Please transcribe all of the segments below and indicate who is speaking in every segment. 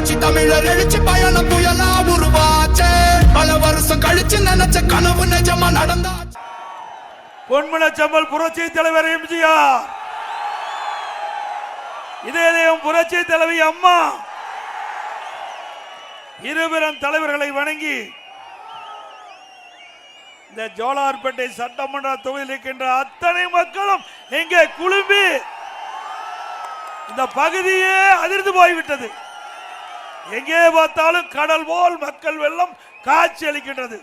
Speaker 1: புரட்சி தமிழர் எழுச்சி பயணம் புயலா உருவாச்சே. பல வருஷம் கழிச்சு நினைச்ச கனவு நிஜமா நடந்தாச்சு
Speaker 2: செம்மல் புரட்சி தலைவர் எம்ஜிஆர். இதயம் புரட்சி தலைவி அம்மா. இருவரும் தலைவர்களை வணங்கி இந்த ஜோலார்பேட்டை சட்டமன்ற தொகுதியில் இருக்கின்ற அத்தனை மக்களும் இங்கே குழும்பி இந்த பகுதியே அதிர்ந்து போய்விட்டது. எங்கே பார்த்தாலும் கடல் போல் மக்கள் வெள்ளம் காட்சி அளிக்கின்றது.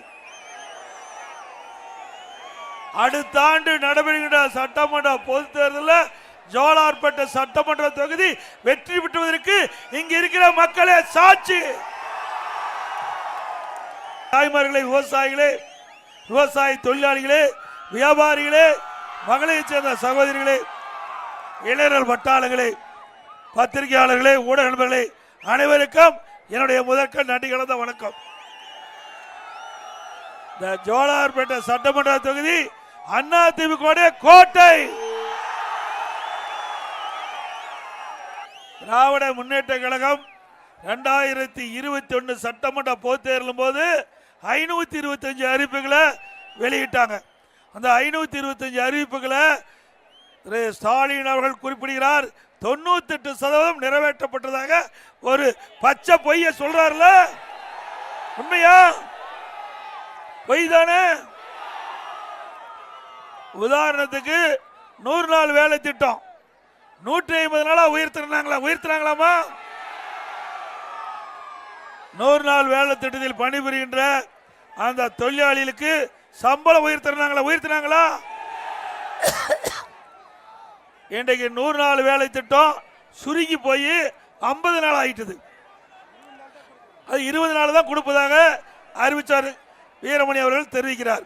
Speaker 2: அடுத்த ஆண்டு நடைபெறுகின்ற சட்டமன்ற பொது தேர்தலில் ஜோலார்பேட்டை சட்டமன்ற தொகுதி வெற்றி பெற்றுவதற்கு இங்கு இருக்கிற மக்களே சாட்சி. தாய்மார்களே விவசாயிகளே விவசாய தொழிலாளிகளே வியாபாரிகளே மகளிரை சேர்ந்த சகோதரிகளே இளைஞர்கள் வட்டாளங்களே பத்திரிகையாளர்களே ஊடக நண்பர்களே அனைவருக்கும் என்னுடைய முதற்க நன்றி கலந்த வணக்கம். இந்த ஜோலார்பேட்டை சட்டமன்ற தொகுதி அண்ணா திமுக கோட்டை. திராவிட முன்னேற்ற கழகம் ரெண்டாயிரத்தி இருபத்தி ஒன்று சட்டமன்ற பொதுத் தேர்தலும் போது ஐநூத்தி இருபத்தஞ்சு அறிவிப்புகளை வெளியிட்டாங்க. அந்த ஐநூத்தி இருபத்தஞ்சு அறிவிப்புகளை திரு ஸ்டாலின் அவர்கள் குறிப்பிடுகிறார். தொண்ணூத்தெட்டு சதவீதம் நிறைவேற்றப்பட்டதாக ஒரு பச்சை பொய்ய சொல்றாருல? உண்மையா? பொய் தானே உதாரணத்துக்கு நூறு நாள் வேலை திட்டம். நூற்றி ஐம்பது நாளா உயர்த்தினாங்களா உயர்த்தினாங்களாமா? நூறு நாள் வேலை திட்டத்தில் பணிபுரிகின்ற அந்த தொழிலாளிகளுக்கு சம்பளம் உயர்த்தினாங்களா உயர்த்தினாங்களா? இன்றைக்கு நூறு நாள் வேலை திட்டம் சுருங்கி போய் ஐம்பது நாள் ஆகிட்டது அது இருபது நாள் தான் கொடுப்பதாக அறிவித்தார் வீரமணி அவர்கள் தெரிவிக்கிறார்.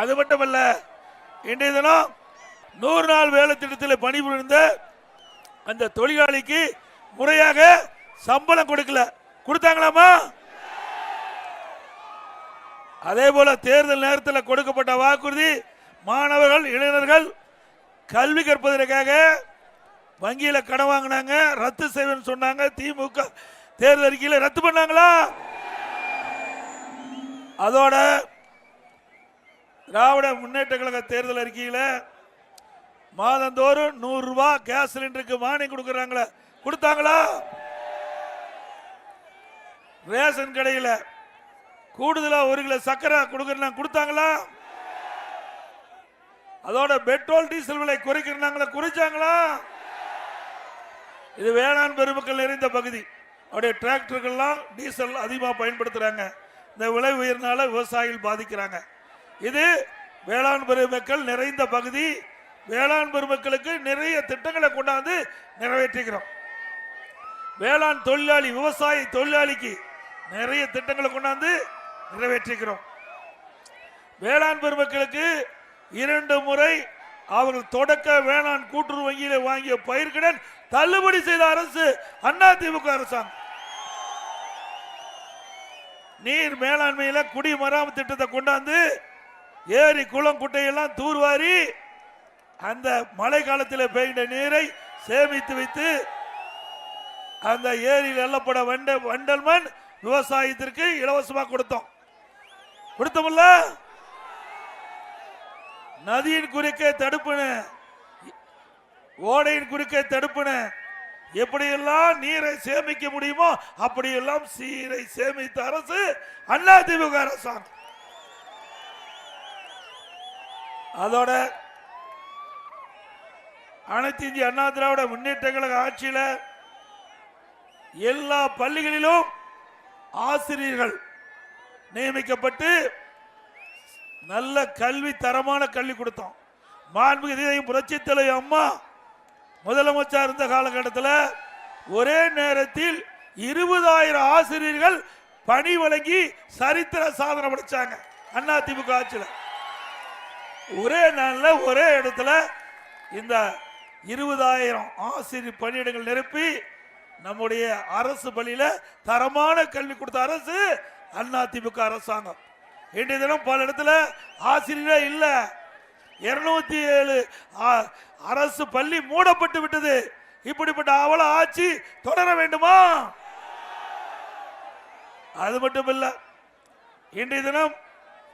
Speaker 2: அது மட்டுமல்ல இன்றைய தினம் நூறு நாள் வேலை திட்டத்தில் பணிபுரிந்த அந்த தொழிலாளிக்கு முறையாக சம்பளம் கொடுக்கல. கொடுத்தாங்களாமா? அதே போல தேர்தல் நேரத்தில் கொடுக்கப்பட்ட வாக்குறுதி மாணவர்கள் இளைஞர்கள் கல்வி கற்பதற்காக வங்கியில் கடன் வாங்கினாங்க ரத்து செய்வேன்னு சொன்னாங்க திமுக தேர்தல் அறிக்கையில் ரத்து பண்ணாங்களா? அதோட திராவிட முன்னேற்ற கழக தேர்தல் அறிக்கையில் மாதந்தோறும் நூறுரூவா கேஸ் சிலிண்டருக்கு மானியம் கொடுக்குறாங்களே கொடுத்தாங்களா? ரேஷன் கடையில் கூடுதலாக ஒரு கிலோ சக்கரை கொடுக்குறேன்னா கொடுத்தாங்களா? அதோட பெட்ரோல் டீசல் விலை குறைக்கிறாங்களா குறைச்சாங்களா? இது வேளாண் பெருமக்கள் நிறைந்த பகுதி. அவருடைய டிராக்டர்கள்லாம் டீசல் அதிகமாக பயன்படுத்துகிறாங்க இந்த விலை உயர்னால விவசாயிகள் பாதிக்கிறாங்க. இது வேளாண் பெருமக்கள் நிறைந்த பகுதி. வேளாண் பெருமக்களுக்கு நிறைய திட்டங்களை கொண்டாந்து நிறைவேற்றுகிறோம் வேளாண் தொழிலாளி விவசாய தொழிலாளிக்கு நிறைய திட்டங்களை கொண்டாந்து நிறைவேற்றுகிறோம் வேளாண் பெருமக்களுக்கு இரண்டு முறை அவர்கள் தொடக்க வேளாண் கூட்டுறவு வங்கியில வாங்கிய பயிர்கடன் தள்ளுபடி செய்த அரசு அண்ணா திமுக அரசாங்கம். நீர் மேலாண்மையில குடிமராமத்து திட்டத்தை கொண்டாந்து ஏரி குளம் குட்டையெல்லாம் தூர்வாரி அந்த மழை காலத்தில் பெய்கின்ற நீரை சேமித்து வைத்து அந்த ஏரியில் எல்லப்பட வண்ட வண்டல் மண் விவசாயத்திற்கு இலவசமாக கொடுத்தோம். கொடுத்தோம்ல நதியின் குறுக்கே தடுப்புன. ஓடையின் குறுக்கே தடுப்புன. எப்படியெல்லாம் நீரை சேமிக்க முடியுமோ அப்படியெல்லாம் சீரை சேமித்த அரசு அண்ணா திமுக அரசாங்கம். அதோட அனைத்து இந்திய அண்ணா திராவிட முன்னேற்ற கழக ஆட்சியில் எல்லா பள்ளிகளிலும் ஆசிரியர்கள் நியமிக்கப்பட்டு நல்ல கல்வி தரமான கல்வி கொடுத்தோம். மாண்புமிகு இதயம் புரட்சி தலைவர் அம்மா முதலமைச்சர் இருந்த காலகட்டத்தில் ஒரே நேரத்தில் இருபதாயிரம் ஆசிரியர்கள் பணி வழங்கி சரித்திர சாதனை படைச்சாங்க. அண்ணா திமுக ஆட்சியில். ஒரே நாளில் ஒரே இடத்துல இந்த இருபதாயிரம் ஆசிரியர் பணியிடங்கள் நிரப்பி நம்முடைய அரசு பள்ளியில் தரமான கல்வி கொடுத்த அரசு அண்ணா திமுக அரசாங்கம். இன்றைய தினம் பல இடத்துல ஆசிரியரே இல்லை. இருநூத்தி ஏழு அரசு பள்ளி மூடப்பட்டு விட்டது. இப்படிப்பட்ட அவல ஆட்சி தொடர வேண்டுமா? அது மட்டும் இல்ல இன்றைய தினம்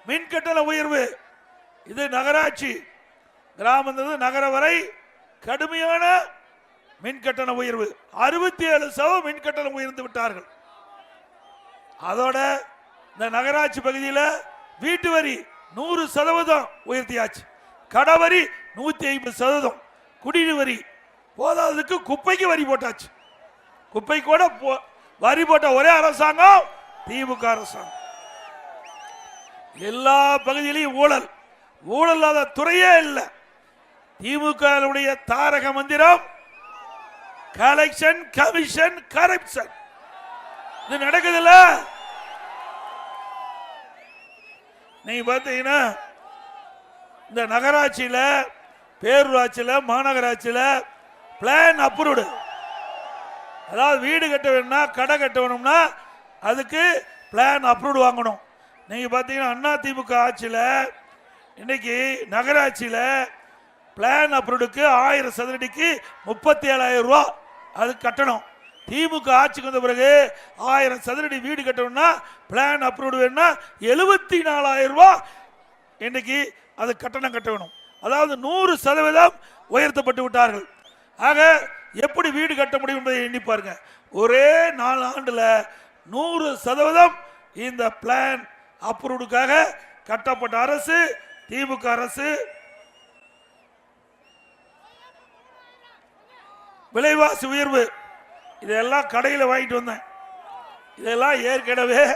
Speaker 2: மின் கட்டண உயர்வு இது நகராட்சி. கிராமத்திலிருந்து நகர வரை கடுமையான மின் கட்டண உயர்வு. அறுபத்தி ஏழு சதவீதம் மின் கட்டணம் உயர்ந்து விட்டார்கள். அதோட இந்த நகராட்சி பகுதியில் வீட்டு வரி நூறு சதவீதம் உயர்த்தியாச்சு. கடை வரி நூத்தி ஐம்பது சதவீதம். குடிநீர் வரி போதாததுக்கு குப்பைக்கு வரி போட்டாச்சு. குப்பை கூட போ- வரி போட்ட ஒரே அரசாங்கம் திமுக அரசாங்கம். எல்லா பகுதியிலையும் ஊழல். ஊழல் இல்லாத துறையே இல்லை. திமுக தாரக மந்திரம் கலெக்ஷன் கமிஷன் கரப்ஷன் இது நடக்குதுல்ல? நீங்க பார்த்தீங்கன்னா இந்த நகராட்சியில் பேரூராட்சியில் மாநகராட்சியில் பிளான் அப்ரூவ்டு அதாவது வீடு கட்ட வேணும்னா கடை கட்ட வேணும்னா அதுக்கு பிளான் அப்ரூவ்டு வாங்கணும். நீங்கள் பார்த்தீங்கன்னா அண்ணா திமுக ஆட்சியில் இன்னைக்கு நகராட்சியில் பிளான் அப்ரூவ்டுக்கு ஆயிரம் சதுரடிக்கு முப்பத்தி ஏழாயிரம் ரூபா அது கட்டணும். திமுக ஆட்சிக்கு வந்த பிறகு ஆயிரம் சதுரடி வீடு கட்டணும்னா பிளான் அப்ரூவ்டு வேணும்னா எழுபத்தி நாலாயிரம் ரூபா இன்னைக்கு அது கட்டணம் கட்ட வேணும் அதாவது நூறு சதவீதம் உயர்த்தப்பட்டு விட்டார்கள். ஆக எப்படி வீடு கட்ட முடியும் என்பதை எண்ணி பாருங்க. ஒரே நாலு ஆண்டில் நூறு சதவீதம் இந்த பிளான் அப்ரூவ்டுக்காக கட்டப்பட்ட அரசு திமுக அரசு விலைவாசி உயர்வு இதெல்லாம் கடையில் வாங்கிட்டு வந்தேன். இதெல்லாம் ஏற்கனவே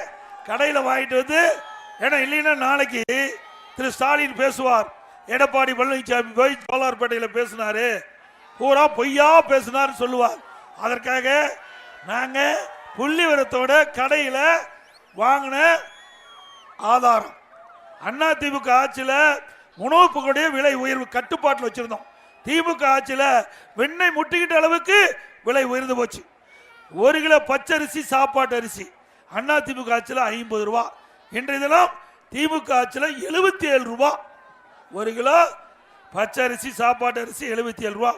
Speaker 2: கடையில் வாங்கிட்டு வந்து ஏன்னா இல்லைன்னா நாளைக்கு திரு ஸ்டாலின் பேசுவார். எடப்பாடி பழனிசாமி போய் சோலார்பேட்டையில் பேசினார். பூரா பொய்யா பேசினார்னு சொல்லுவார். அதற்காக நாங்கள் புள்ளிவரத்தோட கடையில் வாங்கின ஆதாரம். அண்ணா திமுக ஆட்சியில் உணவுப் பொருளுடைய விலை உயர்வு கட்டுப்பாட்டில் வச்சுருந்தோம். திமுக ஆட்சியில் வெண்ணெய் முட்டிக்கிட்ட அளவுக்கு விலை உயர்ந்து போச்சு. ஒரு கிலோ பச்சரிசி சாப்பாட்டு அரிசி. அண்ணா திமுக ஆட்சியில் ஐம்பது ரூபா. இன்றைய தினம் திமுக ஆட்சியில் எழுபத்தி ஏழு ரூபா. ஒரு கிலோ பச்சரிசி சாப்பாட்டு அரிசி எழுபத்தி ஏழு ரூபா.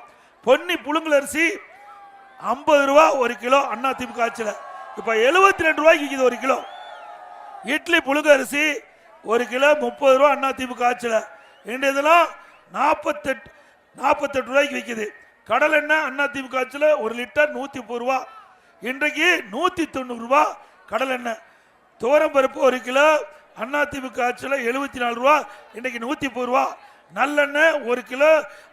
Speaker 2: பொன்னி புழுங்கல் அரிசி ஐம்பது ரூபா ஒரு கிலோ அண்ணா திமுக ஆட்சியில். இப்போ எழுபத்தி ரெண்டு ரூபாய்க்கு விற்கிது ஒரு கிலோ. இட்லி புழுங்க அரிசி ஒரு கிலோ முப்பது ரூபா அண்ணா திமுக ஆட்சியில். இன்றைய தினம் நாற்பத்தெட்டு நாற்பத்தெட்டு ரூபாய்க்கு விற்கிது கடல் எண்ணெய் அண்ணா திமுக ஆட்சியில் ஒரு லிட்டர் நூற்றி முப்பது ரூபா. இன்றைக்கு நூற்றி தொண்ணூறு ரூபா கடல் எண்ணெய். தோரம் பருப்பு ஒரு கிலோ அண்ணா திமுக ஆட்சியில் எழுபத்தி நாலு ரூபா இன்றைக்கு நூற்றி முப்பது ரூபா. நல்லெண்ணெய் ஒரு கிலோ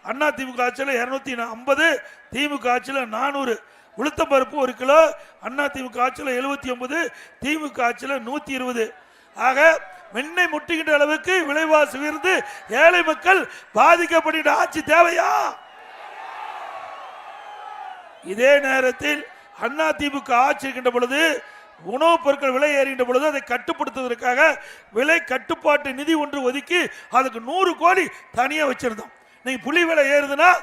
Speaker 2: அண்ணா திமுக ஆட்சியில் இரநூத்தி ஐம்பது திமுக ஆட்சியில் நானூறு. உளுத்தம் பருப்பு ஒரு கிலோ அண்ணா திமுக ஆட்சியில் எழுபத்தி ஒன்பது திமுக ஆட்சியில் நூற்றி இருபது. ஆக வெண்ணெய் முட்டுகின்ற அளவுக்கு விலைவாசி உயர்ந்து ஏழை மக்கள் பாதிக்கப்படுகின்ற ஆட்சி தேவையா? இதே நேரத்தில் அண்ணா திமுக ஆட்சி இருக்கின்ற பொழுது உணவுப் பொருட்கள் விலை ஏறுகின்ற பொழுது அதை கட்டுப்படுத்துவதற்காக விலை கட்டுப்பாட்டு நிதி ஒன்று ஒதுக்கி அதுக்கு நூறு கோடி தனியாக வச்சிருந்தோம். நீங்கள் புலி விலை ஏறுதுன்னா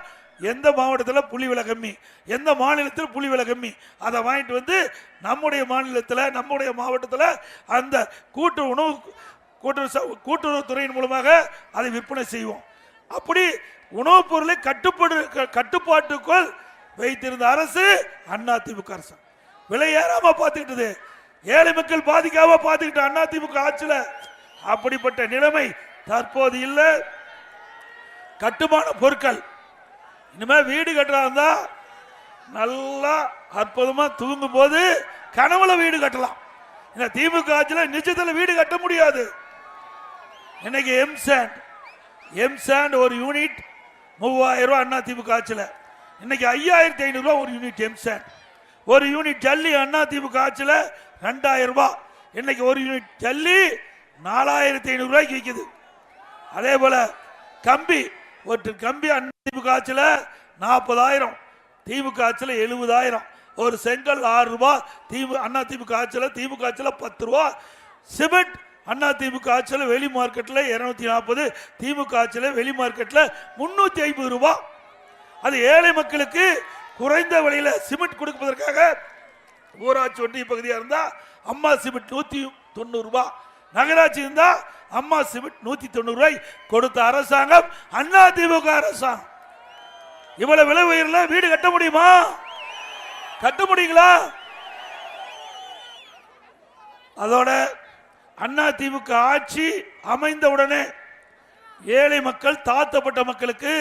Speaker 2: எந்த மாவட்டத்தில் புலி விலை கம்மி? எந்த மாநிலத்தில் புலி விலை கம்மி? அதை வாங்கிட்டு வந்து நம்முடைய மாநிலத்தில் நம்முடைய மாவட்டத்தில் அந்த கூட்டு உணவு கூட்டுறவு ச- கூட்டுறவுத்துறையின் மூலமாக அதை விற்பனை செய்வோம். அப்படி உணவுப் பொருளை கட்டுப்பாடு க- கட்டுப்பாட்டுக்குள் வைத்திருந்த அரசு அண்ணா திமுக அரசு. விலை ஏறாம பார்த்துக்கிட்டது. ஏழை மக்கள் பாதிக்காம பார்த்துக்கிட்ட அண்ணா திமுக ஆட்சியில் அப்படிப்பட்ட நிலைமை தற்போது இல்லை. கட்டுமான பொருட்கள். இனிமே வீடு கட்டுறா நல்லா அற்புதமா தூங்கும் போது கனவுல வீடு கட்டலாம். இந்த திமுக ஆட்சியில் நிச்சயத்தில் வீடு கட்ட முடியாது. இன்னைக்கு எம்சாண்ட் எம்சாண்ட் ஒரு யூனிட் மூவாயிரம் ரூபாய் அண்ணா திமுக ஆட்சியில். இன்னைக்கு ஐயாயிரத்தி ஐநூறுரூவா ஒரு யூனிட் எம்சாண்ட் ஒரு யூனிட் ஜல்லி அண்ணா திமுக ஆட்சியில் ரெண்டாயிரம் ரூபாய் இன்னைக்கு ஒரு யூனிட் ஜல்லி நாலாயிரத்தி ஐநூறுரூவாய்க்கு விற்கிது அதே போல் கம்பி ஒரு கம்பி அண்ணா திமுக ஆட்சியில் நாற்பதாயிரம் திமுக ஆட்சியில் எழுபதாயிரம். ஒரு செங்கல் ஆறு ரூபாய் திமுக அண்ணா திமுக ஆட்சியில் திமுக ஆட்சியில் பத்து ரூபா. சிமெண்ட் அண்ணா திமுக ஆட்சியில் வெளி மார்க்கெட்டில் இரநூத்தி நாற்பது திமுக ஆட்சியில் வெளி மார்க்கெட்டில் முந்நூற்றி ஐம்பது ரூபாய் அது ஏழை மக்களுக்கு குறைந்த விலையில் சிமெண்ட் கொடுப்பதற்காக ஊராட்சி ஒன்றிய பகுதியாக இருந்தால் அம்மா சிமெண்ட் நூற்றி தொண்ணூறுரூபா நகராட்சி இருந்தால் அம்மா சிமெண்ட் நூற்றி தொண்ணூறுரூவாய் கொடுத்த அரசாங்கம் அண்ணா திமுக அரசாங்கம். இவ்வளவு விலை உயரில் வீடு கட்ட முடியுமா? கட்ட முடியுங்களா? அதோட அண்ணா திமுக ஆட்சி அமைந்தவுடனே ஏழை மக்கள் தாழ்த்தப்பட்ட மக்களுக்கு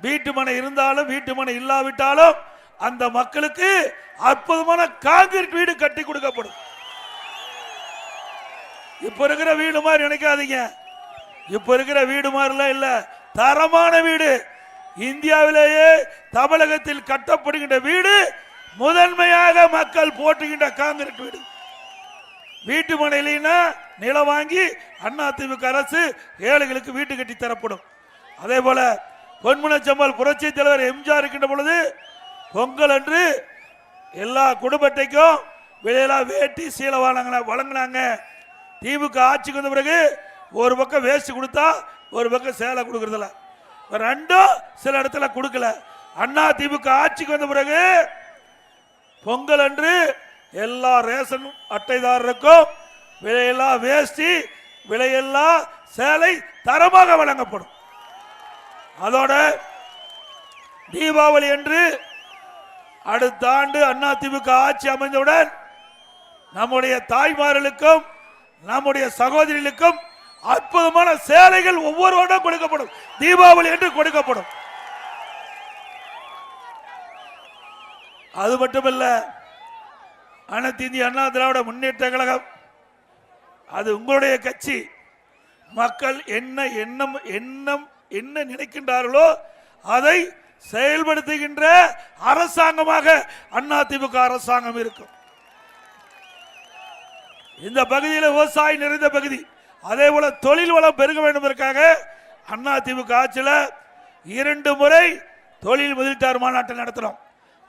Speaker 2: வீட்டு மனை இருந்தாலும் வீட்டு மனை இல்லாவிட்டாலும் அந்த மக்களுக்கு அற்புதமான காங்கிரீட் வீடு கட்டி கொடுக்கப்படும். இப்ப இருக்கிற வீடு மாதிரி நினைக்காதீங்க. இப்ப இருக்கிற வீடு மாதிரிலாம் இல்ல. தரமான வீடு. இந்தியாவிலேயே தமிழகத்தில் கட்டப்படுகின்ற வீடு முதன்மையாக மக்கள் போட்டுகின்ற காங்கிரீட் வீடு. வீட்டு மனையிலா நிலம் வாங்கி அதிமுக அரசு ஏழைகளுக்கு வீட்டு கட்டி தரப்படும். அதே போல பொன்முனச்சம்மாள் புரட்சி தலைவர் எம்ஜிஆர் இருக்கின்ற பொழுது பொங்கல் அன்று எல்லா குடும்பத்தைக்கும் வெளியெல்லாம் வேட்டி சீலை வழங்கின வழங்கினாங்க. திமுக ஆட்சிக்கு வந்த பிறகு ஒரு பக்கம் வேஷ்டி கொடுத்தா ஒரு பக்கம் சேலை கொடுக்கறதில்ல. ரெண்டும் சில இடத்துல கொடுக்கல. அண்ணா திமுக ஆட்சிக்கு வந்த பிறகு பொங்கல் அன்று எல்லா ரேஷன் அட்டைதாரருக்கும் விலையெல்லாம் வேஷ்டி விலையெல்லாம் சேலை தரமாக வழங்கப்படும். அதோட தீபாவளி என்று அடுத்த ஆண்டு அண்ணா திமுக ஆட்சி அமைந்தவுடன் நம்முடைய தாய்மார்களுக்கும் நம்முடைய சகோதரிகளுக்கும் அற்புதமான சேலைகள் ஒவ்வொரு வருடம் கொடுக்கப்படும். தீபாவளி என்று கொடுக்கப்படும். அது மட்டுமல்ல அனைத்து இந்திய அண்ணா திராவிட முன்னேற்ற கழகம் அது உங்களுடைய கட்சி. மக்கள் என்ன எண்ணம் எண்ணம் என்ன நினைக்கின்றார்களோ அதை செயல்படுத்துகின்ற அரசாங்கமாக அதிமுக அரசாங்கம் இருக்கும். இந்த பகுதியில் விவசாயி நிறைந்த பகுதி. அதே போல தொழில் வளம் பெருக வேண்டும் என்பதற்காக அண்ணா ஆட்சியில் இரண்டு முறை தொழில் முதலீட்டார் மாநாட்டை நடத்தினோம்.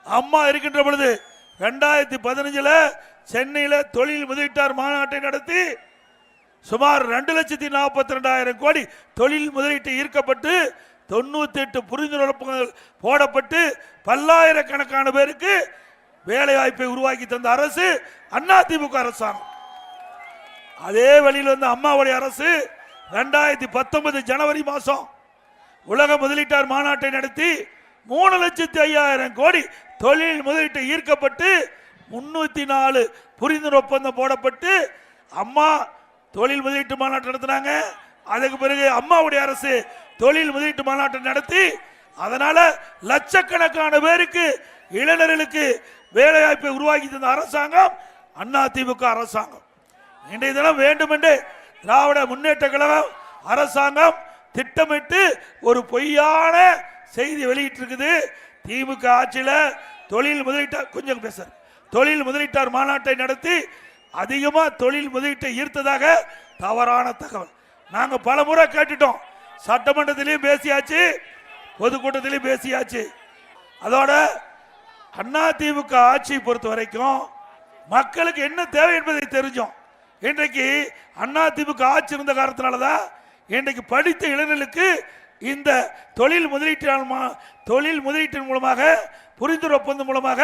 Speaker 2: அம்மா இருக்கின்ற பொழுது ரெண்டாயிரத்தி பதினஞ்சில் சென்னையில் தொழில் முதலீட்டார் மாநாட்டை நடத்தி சுமார் ரெண்டு லட்சத்தி நாற்பத்தி ரெண்டாயிரம் கோடி தொழில் முதலீட்டு ஈர்க்கப்பட்டு தொண்ணூத்தி எட்டு புரிந்துணர்வுகள் போடப்பட்டு பல்லாயிரக்கணக்கான பேருக்கு வேலை வாய்ப்பை உருவாக்கி தந்த அரசு அண்ணா திமுக அரசாங்கம். அதே வழியில் வந்து அம்மாவுடைய அரசு ரெண்டாயிரத்தி பத்தொன்பது ஜனவரி மாதம் உலக முதலீட்டார் மாநாட்டை நடத்தி மூணு லட்சத்தி ஐயாயிரம் கோடி தொழில் முதலீட்டை ஈர்க்கப்பட்டு முன்னூத்தி நாலு புரிந்துணர்வு ஒப்பந்தம் போடப்பட்டு அம்மா தொழில் முதலீட்டு மாநாட்டம் நடத்தினாங்க. அதுக்கு பிறகு அம்மாவுடைய அரசு தொழில் முதலீட்டு மாநாட்டை நடத்தி அதனால லட்சக்கணக்கான பேருக்கு இளைஞர்களுக்கு வேலைவாய்ப்பை உருவாக்கி தந்த அரசாங்கம் அண்ணா திமுக அரசாங்கம். இன்றைய தினம் வேண்டுமென்று திராவிட முன்னேற்ற கழகம் அரசாங்கம் திட்டமிட்டு ஒரு பொய்யான செய்தி வெளியிட்டிருக்குது. திமுக ஆட்சியில் தொழில் முதலீட்டார் கொஞ்சம் பேச தொழில் முதலீட்டார் மாநாட்டை நடத்தி அதிகமா தொழில் முதலீட்டை ஈர்த்ததாக தவறான தகவல். நாங்க பல முறை கேட்டுட்டோம். சட்டமன்றத்திலையும் பேசியாச்சு பொதுக்கூட்டத்திலையும் பேசியாச்சு. அதோட அண்ணா திமுக ஆட்சியை பொறுத்த வரைக்கும் மக்களுக்கு என்ன தேவை என்பதை தெரிஞ்சோம். இன்றைக்கு அண்ணா திமுக ஆட்சி இருந்த காரணத்தினாலதான் இன்றைக்கு படித்த இளைஞர்களுக்கு இந்த தொழில் முதலீட்டின் தொழில் முதலீட்டின் மூலமாக புரிந்துணர்வு ஒப்பந்தம் மூலமாக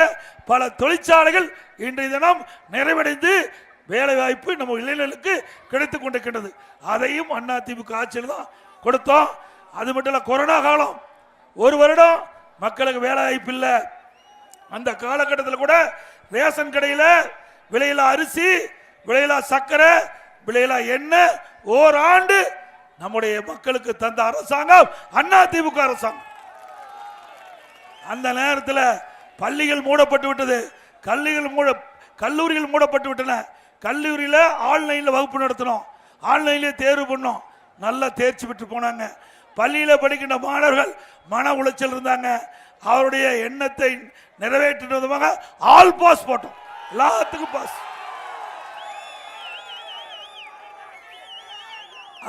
Speaker 2: பல தொழிற்சாலைகள் இன்றைய தினம் நிறைவடைந்து வேலைவாய்ப்பு நம்ம இளைஞர்களுக்கு கிடைத்து கொண்டிருக்கின்றது. அதையும் அண்ணா திமுக ஆட்சியில் தான் கொடுத்தோம். அது மட்டும் இல்லை கொரோனா காலம். ஒரு வருடம் மக்களுக்கு வேலைவாய்ப்பு இல்லை. அந்த காலகட்டத்தில் கூட ரேஷன் கடையில் விலையில்லா அரிசி விலையில்லா சர்க்கரை விலையில்லா எண்ணெய் ஓராண்டு நம்முடைய மக்களுக்கு தந்த அரசாங்கம் அண்ணா திமுக அரசாங்கம். அந்த நேரத்தில் பள்ளிகள் மூடப்பட்டு விட்டது. கல்லிகள் மூட கல்லூரிகள் மூடப்பட்டு விட்டன. கல்லூரியில் ஆன்லைனில் வகுப்பு நடத்தினோம். ஆன்லைன்லேயே தேர்வு பண்ணோம். நல்லா தேர்ச்சி பெற்று போனாங்க. பள்ளியில் படிக்கின்ற மாணவர்கள் மன உளைச்சல் இருந்தாங்க. அவருடைய எண்ணத்தை நிறைவேற்றின விதமாக ஆல் பாஸ் போட்டோம். எல்லாத்துக்கும் பாஸ்.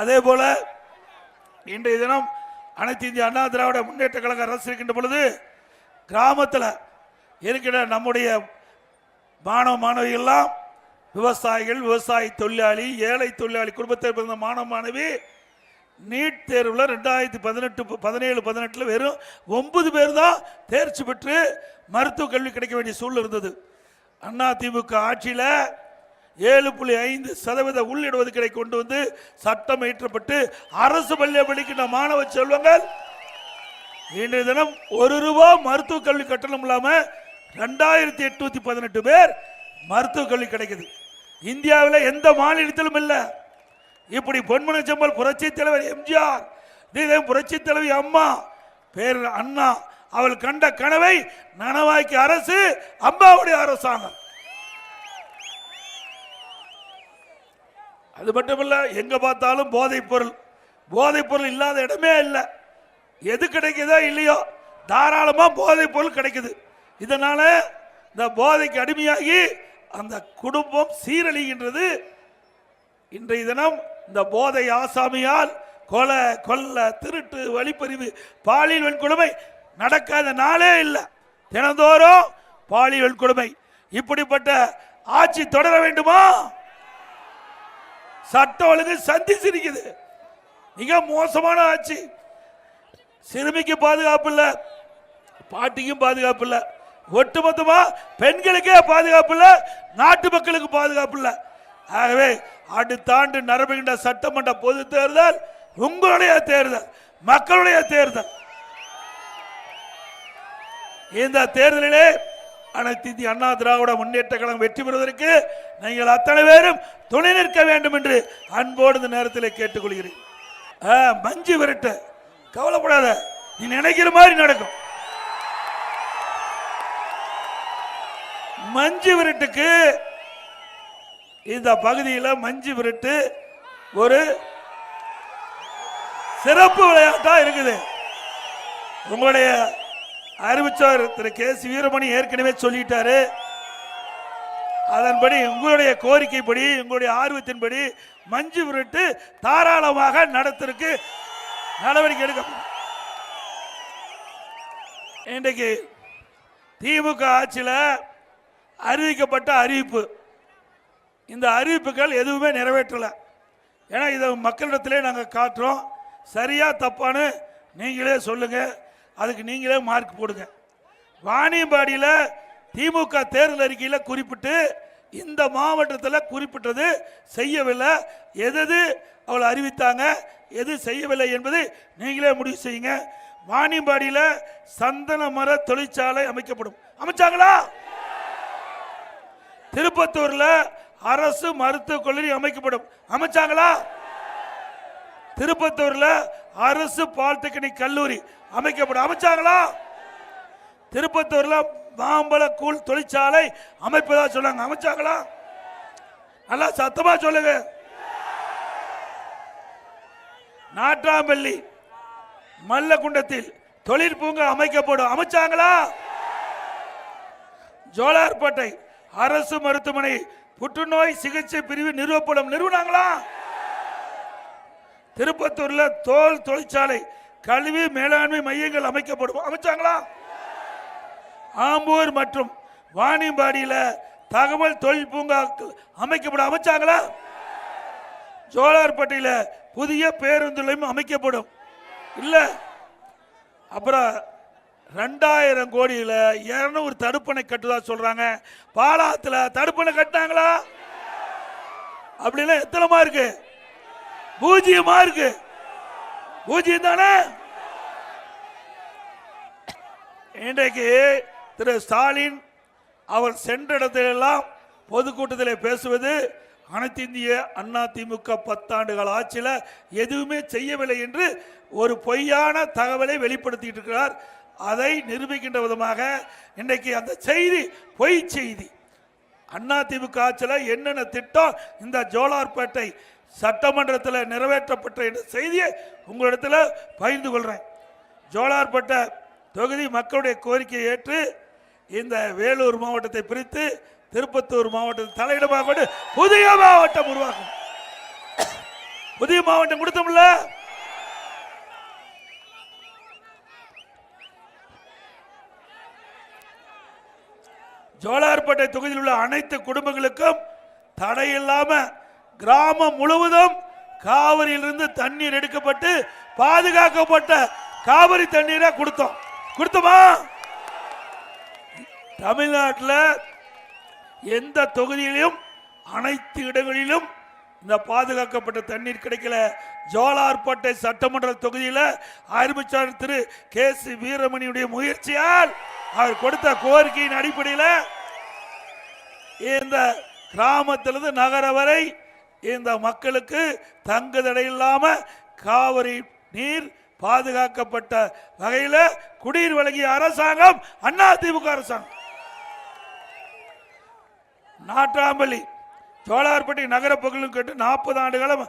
Speaker 2: அதே போல இன்றைய தினம் அனைத்து இந்திய அண்ணா திராவிட முன்னேற்ற கழக அரசு இருக்கின்ற பொழுது கிராமத்தில் இருக்கிற நம்முடைய மாணவ மாணவிகள்லாம் விவசாயிகள் விவசாய தொழிலாளி ஏழை தொழிலாளி குடும்பத்தில் பிறந்த மாணவ மாணவி நீட் தேர்வில் ரெண்டாயிரத்தி பதினெட்டு பதினேழு பதினெட்டில் வெறும் ஒன்பது பேர் தான் தேர்ச்சி பெற்று மருத்துவ கல்வி கிடைக்க வேண்டிய சூழல் இருந்தது. அண்ணா திமுக ஆட்சியில் ஏழு புள்ளி ஐந்து சதவீத உள்ளிடுவதுக்கடை கொண்டு வந்து சட்டம் இயற்றப்பட்டு அரசு பள்ளியை படிக்கின்ற மாணவ செல்வங்கள் இன்றைய தினம் ஒரு ரூபா மருத்துவ கல்வி கட்டணம் இல்லாம ரெண்டாயிரத்தி எட்நூத்தி பதினெட்டு பேர் மருத்துவ கல்வி கிடைக்குது. இந்தியாவில் எந்த மாநிலத்திலும் இல்லை. இப்படி பொன்மன செம்மல் புரட்சி தலைவர் எம்ஜிஆர் இதே புரட்சி தலைவி அம்மா பேர் அண்ணா அவள் கண்ட கனவை நனவாக்கி அரசு அம்மாவுடைய அரசாங்கம். அது மட்டுமல்ல எங்க பார்த்தாலும் போதைப் பொருள். போதைப் பொருள் இல்லாத இடமே இல்லை. எது கிடைக்குதோ இல்லையோ? தாராளமாக போதைப் பொருள் கிடைக்குது. இதனால் இந்த போதைக்கு அடிமையாகி அந்த குடும்பம் சீரழிகின்றது. இன்றைய தினம் இந்த போதை ஆசாமியால் கொலை கொல்ல திருட்டு வழிப்பறிவு பாலியல் வன்கொடுமை நடக்காத நாளே இல்லை. தினந்தோறும் பாலியல் வன்கொடுமை. இப்படிப்பட்ட ஆட்சி தொடர வேண்டுமா? சட்ட ஒழுங்கு சந்திச்சிருக்குது மிக மோசமான ஆட்சி. சிறுமிக்கு பாதுகாப்பு இல்ல பாட்டிக்கும் பாதுகாப்பு இல்ல ஒட்டுமொத்தமா பெண்களுக்கே பாதுகாப்பு இல்ல நாட்டு மக்களுக்கு பாதுகாப்பு இல்ல ஆகவே அடுத்த ஆண்டு நரம்புகின்ற சட்டமன்ற பொது தேர்தல் உங்களுடைய தேர்தல் மக்களுடைய தேர்தல். இந்த தேர்தலிலே அனைத்து இந்திய அண்ணா திராவிட முன்னேற்ற கழகம் வெற்றி பெறுவதற்கு நீங்கள் அத்தனை பேரும் துணை நிற்க வேண்டும் என்று அன்போடு இந்த நேரத்தில் கேட்டுக்கொள்கிறேன். மஞ்சு விரட்ட. கவலைப்படாத. நீ நினைக்கிற மாதிரி நடக்கும். மஞ்சு விரட்டுக்கு இந்த பகுதியில் மஞ்சு விரட்டு ஒரு சிறப்பு விளையாட்டா இருக்குது. உங்களுடைய அறிவிச்சவர் திரு கே சி வீரமணி ஏற்கனவே சொல்லிட்டாரு. அதன்படி உங்களுடைய கோரிக்கைப்படி உங்களுடைய ஆர்வத்தின்படி மஞ்சு விரட்டு தாராளமாக நடத்திருக்கு. நடவடிக்கை எடுக்கப்படும் இன்றைக்கு திமுக ஆட்சியில் அறிவிக்கப்பட்ட அறிவிப்பு. இந்த அறிவிப்புகள் எதுவுமே நிறைவேற்றலை. ஏன்னா இதை மக்களிடத்திலே நாங்கள் காட்டுறோம். சரியா தப்பான்னு நீங்களே சொல்லுங்கள் அதுக்கு நீங்களே மார்க் போடுங்க. வாணியம்பாடியில் திமுக தேர்தல் அறிக்கையில் குறிப்பிட்டு இந்த மாவட்டத்தில் குறிப்பிட்டது செய்யவில்லை. எது எது அறிவித்தாங்க? எது செய்யவில்லை என்பது நீங்களே முடிவு செய்யுங்க. வாணியம்பாடியில் சந்தன மர தொழிற்சாலை அமைக்கப்படும். அமைச்சாங்களா? திருப்பத்தூரில் அரசு மருத்துவக் கல்லூரி அமைக்கப்படும். அமைச்சாங்களா? திருப்பத்தூரில் அரசு பாலிடெக்னிக் கல்லூரி அமைக்கப்படும். அமைச்சாங்களா? திருப்பத்தூரில் மாம்பழ கூழ் தொழிற்சாலை அமைப்பதா சொன்னாங்க. அமைச்சாங்களா? நல்லா சத்தமா சொல்லுங்க. நாட்டாம்பள்ளி மல்லகுண்டத்தில் தொழிற்பூங்கா அமைக்கப்படும். அமைச்சாங்களா? ஜோலார்பேட்டை அரசு மருத்துவமனை புற்றுநோய் சிகிச்சை பிரிவு நிறுவப்படும். நிறுவனாங்களா? திருப்பத்தூர்ல தோல் தொழிற்சாலை கல்வி மேலாண்மை மையங்கள் அமைக்கப்படும். அமைச்சாங்களா? ஆம்பூர் மற்றும் வாணிம்பாடியில் தகவல் தொழில் பூங்காக்கள் அமைக்கப்படும். அமைச்சாங்களா? ஜோலார்பட்டியில் புதிய பேருந்து நிலையம் அமைக்கப்படும். இல்லை. அப்புறம் ரெண்டாயிரம் கோடியில் இரநூறு தடுப்பணை கட்டுதா சொல்கிறாங்க பாலாத்தில் தடுப்பணை கட்டினாங்களா? அப்படின்னா எத்தனைமா இருக்கு பூஜ்ஜியமா இருக்கு. பூஜ்ஜியம் தானே? இன்றைக்கு திரு ஸ்டாலின் அவர் சென்ற இடத்திலெல்லாம் பொதுக்கூட்டத்தில் பேசுவது அனைத்து இந்திய அண்ணா திமுக பத்தாண்டுகள் ஆட்சியில் எதுவுமே செய்யவில்லை என்று ஒரு பொய்யான தகவலை வெளிப்படுத்திட்டு இருக்கிறார். அதை நிரூபிக்கின்ற விதமாக இன்றைக்கு அந்த செய்தி பொய் செய்தி. அண்ணா திமுக ஆட்சியில் என்னென்ன திட்டம் இந்த ஜோலார்பேட்டை சட்டமன்றத்தில் நிறைவேற்றப்பட்ட என்ற செய்தியை உங்களிடத்தில் பகிர்ந்து கொள்கிறேன் ஜோலார்பேட்டை தொகுதி மக்களுடைய கோரிக்கையை ஏற்று இந்த வேலூர் மாவட்டத்தை பிரித்து திருப்பத்தூர் மாவட்டத்தை தலையிடமாக கொண்டு புதிய மாவட்டம் உருவாக்கும். புதிய மாவட்டம் கொடுத்தோம்ல ஜோலார்பேட்டை தொகுதியில் உள்ள அனைத்து குடும்பங்களுக்கும் தடையில்லாம கிராமம் முழுவதும் காவிரியிலிருந்து தண்ணீர் எடுக்கப்பட்டு பாதுகாக்கப்பட்ட காவிரி தண்ணீரை கொடுத்தோம். கொடுத்தோமா? தமிழ்நாட்டில் எந்த தொகுதியிலும் அனைத்து இடங்களிலும் இந்த பாதுகாக்கப்பட்ட தண்ணீர் கிடைக்கல. ஜோலார்பேட்டை சட்டமன்ற தொகுதியில் ஆரம்பிச்சார் திரு கே சி வீரமணியுடைய முயற்சியால் அவர் கொடுத்த கோரிக்கையின் அடிப்படையில் இந்த கிராமத்திலிருந்து நகர வரை இந்த மக்களுக்கு தங்குதடை இல்லாமல் காவிரி நீர் பாதுகாக்கப்பட்ட வகையில் குடிநீர் வழங்கிய அரசாங்கம் அண்ணா திமுக அரசாங்கம். நாட்டாம்பள்ளி சோழார்பட்டி நகர கட்டு கேட்டு நாற்பது ஆண்டு காலம்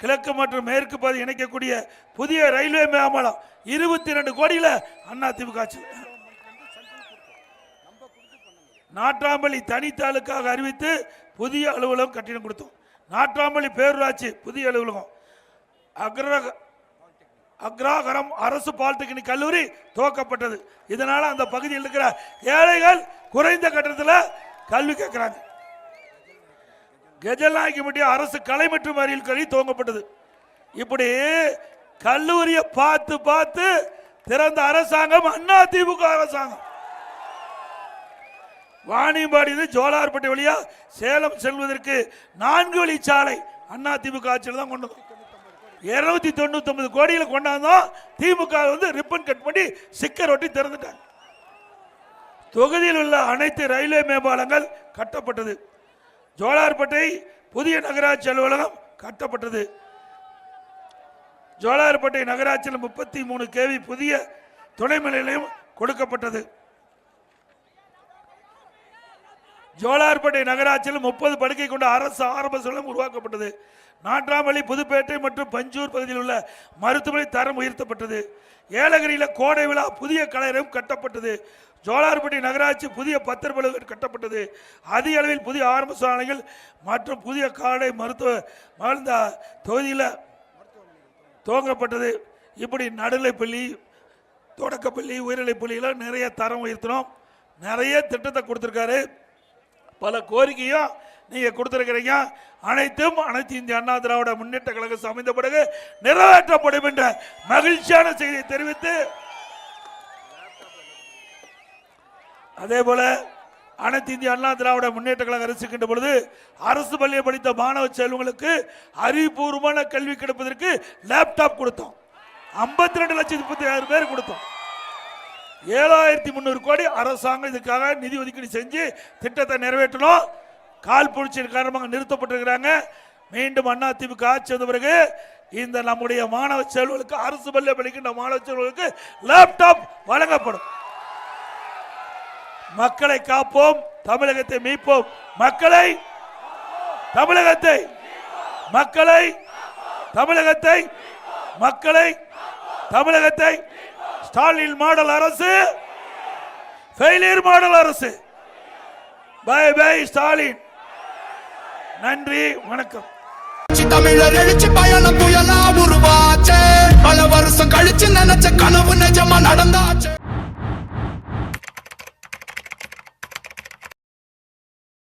Speaker 2: கிழக்கு மற்றும் மேற்கு பகுதி இணைக்கக்கூடிய புதிய ரயில்வே மேம்பாலம் இருபத்தி ரெண்டு கோடியில் அண்ணா திமுக ஆட்சி. நாட்டாம்பள்ளி தனித்தாளுக்காக அறிவித்து புதிய அலுவலகம் கட்டிடம் கொடுத்தோம். நாட்டாம்பள்ளி பேரூராட்சி புதிய அலுவலகம். அக்ரக அக்ராகரம் அரசு பாலிடெக்னிக் கல்லூரி துவக்கப்பட்டது. இதனால் அந்த பகுதியில் இருக்கிற ஏழைகள் குறைந்த கட்டணத்தில் கல்வி கேட்குறாங்க கெஜல்நாயக்கம்பட்டி அரசு கலை மற்றும் அறிவியல் கல்வி துவங்கப்பட்டது. இப்படி கல்லூரியை பார்த்து பார்த்து திறந்த அரசாங்கம் அண்ணா திமுக அரசாங்கம். வாணியம்பாடி ஜோலார்பட்டி வழியா சேலம் செல்வதற்கு நான்கு வழி சாலை அண்ணா திமுக ஆட்சியில் தான் கொண்டு வந்தோம். இருநூத்தி தொண்ணூத்தி ஒன்பது கோடியில் கொண்டாந்தோம். திமுக வந்து ரிப்பன் கட் பண்ணி சிக்கர் ஒட்டி திறந்துட்டாங்க. தொகுதியில் உள்ள அனைத்து ரயில்வே மேம்பாலங்கள் கட்டப்பட்டது. ஜோலார்பேட்டை புதிய நகராட்சி அலுவலகம் கட்டப்பட்டது. ஜோலார்பேட்டை நகராட்சியில் முப்பத்தி மூணு கேவி புதிய துணை நிலையம் கொடுக்கப்பட்டது. ஜோலார்பேட்டை நகராட்சியில் முப்பது படுக்கை கொண்ட அரசு ஆரம்ப சூழலும் உருவாக்கப்பட்டது. நாட்டாம்பள்ளி புதுப்பேட்டை மற்றும் பஞ்சூர் பகுதியில் உள்ள மருத்துவமனை தரம் உயர்த்தப்பட்டது. ஏலகிரியில் கோடை விழா புதிய கலையரம் கட்டப்பட்டது. ஜோலார்பட்டி நகராட்சி புதிய பத்திரப்பலகை கட்டப்பட்டது. அதிக அளவில் புதிய ஆரம்ப சாலைகள் மற்றும் புதிய காடை மருத்துவ மகிழ்ந்த தொகுதியில் துவங்கப்பட்டது. இப்படி நடுநிலைப்பள்ளி தொடக்கப்பள்ளி உயர்நிலைப்பள்ளியில் நிறைய தரம் உயர்த்தினோம். நிறைய திட்டத்தை கொடுத்துருக்காரு. பல கோரிக்கையும் நீங்கள் கொடுத்துருக்கிறீங்க. அனைத்தும் அனைத்து இந்திய அண்ணா திராவிட முன்னேற்ற கழகம் சமைந்த பிறகு நிறைவேற்றப்படும் என்ற மகிழ்ச்சியான செய்தியை தெரிவித்து அதே போல அனைத்து இந்திய அண்ணா திராவிட முன்னேற்ற கழக அரசுக்கின்ற பொழுது அரசு பள்ளியை படித்த மாணவ செல்வங்களுக்கு அறிவுபூர்வமான கல்வி கிடைப்பதற்கு லேப்டாப் கொடுத்தோம். 52 ரெண்டு லட்சத்தி முப்பத்தி ஆறு பேர் கொடுத்தோம். ஏழாயிரத்தி முந்நூறு கோடி அரசாங்கம் இதுக்காக நிதி ஒதுக்கீடு செஞ்சு திட்டத்தை நிறைவேற்றணும். கால் புடிச்சின் காரணமாக நிறுத்தப்பட்டிருக்கிறாங்க. மீண்டும் அண்ணா திமுக ஆட்சி வந்த பிறகு இந்த நம்முடைய மாணவ செல்வங்களுக்கு அரசு பள்ளி படிக்கின்ற மாணவ செல்வங்களுக்கு லேப்டாப் வழங்கப்படும். மக்களை காப்போம் தமிழகத்தை மீட்போம். மக்களை தமிழகத்தை மக்களை தமிழகத்தை மக்களை தமிழகத்தை ஸ்டாலின் மாடல் அரசு ஃபெயிலியர் மாடல் அரசு. Bye bye Stalin. நன்றி வணக்கம்.
Speaker 1: தமிழர் எழுச்சி பயணம் புயலா உருவாச்சே. பல வருஷம் கழிச்சு நினைச்ச கனவு நிஜமா நடந்தாச்சே.